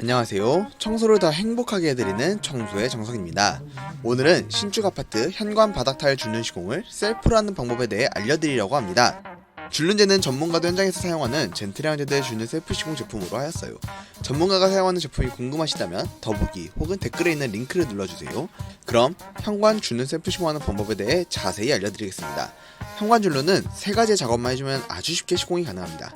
안녕하세요. 청소를 더 행복하게 해드리는 청소의 정석입니다. 오늘은 신축 아파트 현관 바닥 타일 줄눈 시공을 셀프로 하는 방법에 대해 알려드리려고 합니다. 줄눈제는 전문가도 현장에서 사용하는 젠트리앙제드의 줄눈 셀프 시공 제품으로 하였어요. 전문가가 사용하는 제품이 궁금하시다면 더보기 혹은 댓글에 있는 링크를 눌러주세요. 그럼 현관 줄눈 셀프 시공하는 방법에 대해 자세히 알려드리겠습니다. 현관 줄눈은 세 가지의 작업만 해주면 아주 쉽게 시공이 가능합니다.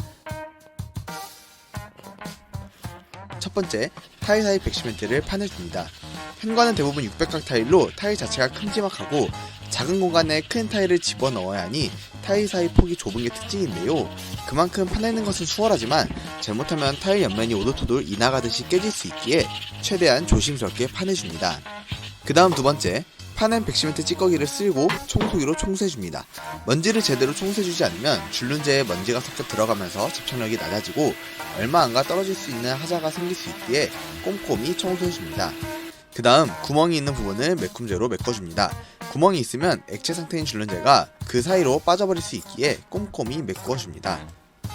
첫 번째, 타일 사이 백시멘트를 파내줍니다. 현관은 대부분 600각 타일로 타일 자체가 큼지막하고 작은 공간에 큰 타일을 집어넣어야 하니 타일 사이 폭이 좁은 게 특징인데요. 그만큼 파내는 것은 수월하지만 잘못하면 타일 옆면이 오돌토돌 이나가듯이 깨질 수 있기에 최대한 조심스럽게 파내줍니다. 그 다음 두 번째, 파낸 백시멘트 찌꺼기를 쓸고 청소기로 청소해줍니다. 먼지를 제대로 청소해주지 않으면 줄눈제에 먼지가 섞여 들어가면서 접착력이 낮아지고 얼마 안가 떨어질 수 있는 하자가 생길 수 있기에 꼼꼼히 청소해줍니다. 그 다음 구멍이 있는 부분을 메쿰제로 메꿔줍니다. 구멍이 있으면 액체 상태인 줄눈제가 그 사이로 빠져버릴 수 있기에 꼼꼼히 메꾸어줍니다.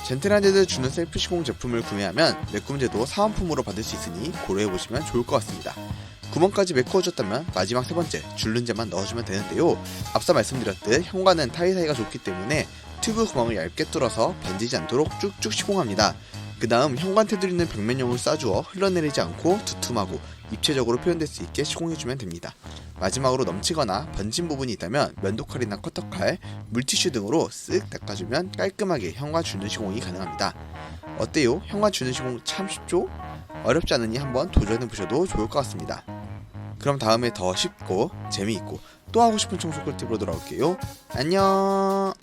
젠틀한 제드 주는 셀프 시공 제품을 구매하면 메꿈제도 사은품으로 받을 수 있으니 고려해보시면 좋을 것 같습니다. 구멍까지 메꾸어줬다면 마지막 세 번째 줄눈제만 넣어주면 되는데요. 앞서 말씀드렸듯 현관은 타일 사이가 좋기 때문에 튜브 구멍을 얇게 뚫어서 번지지 않도록 쭉쭉 시공합니다. 그 다음 현관 테두리는 벽면용을 쏴주어 흘러내리지 않고 두툼하고 입체적으로 표현될 수 있게 시공해주면 됩니다. 마지막으로 넘치거나 번진 부분이 있다면 면도칼이나 커터칼, 물티슈 등으로 쓱 닦아주면 깔끔하게 현관 주는 시공이 가능합니다. 어때요? 현관 주는 시공 참 쉽죠? 어렵지 않으니 한번 도전해보셔도 좋을 것 같습니다. 그럼 다음에 더 쉽고 재미있고 또 하고 싶은 청소 꿀팁으로 돌아올게요. 안녕!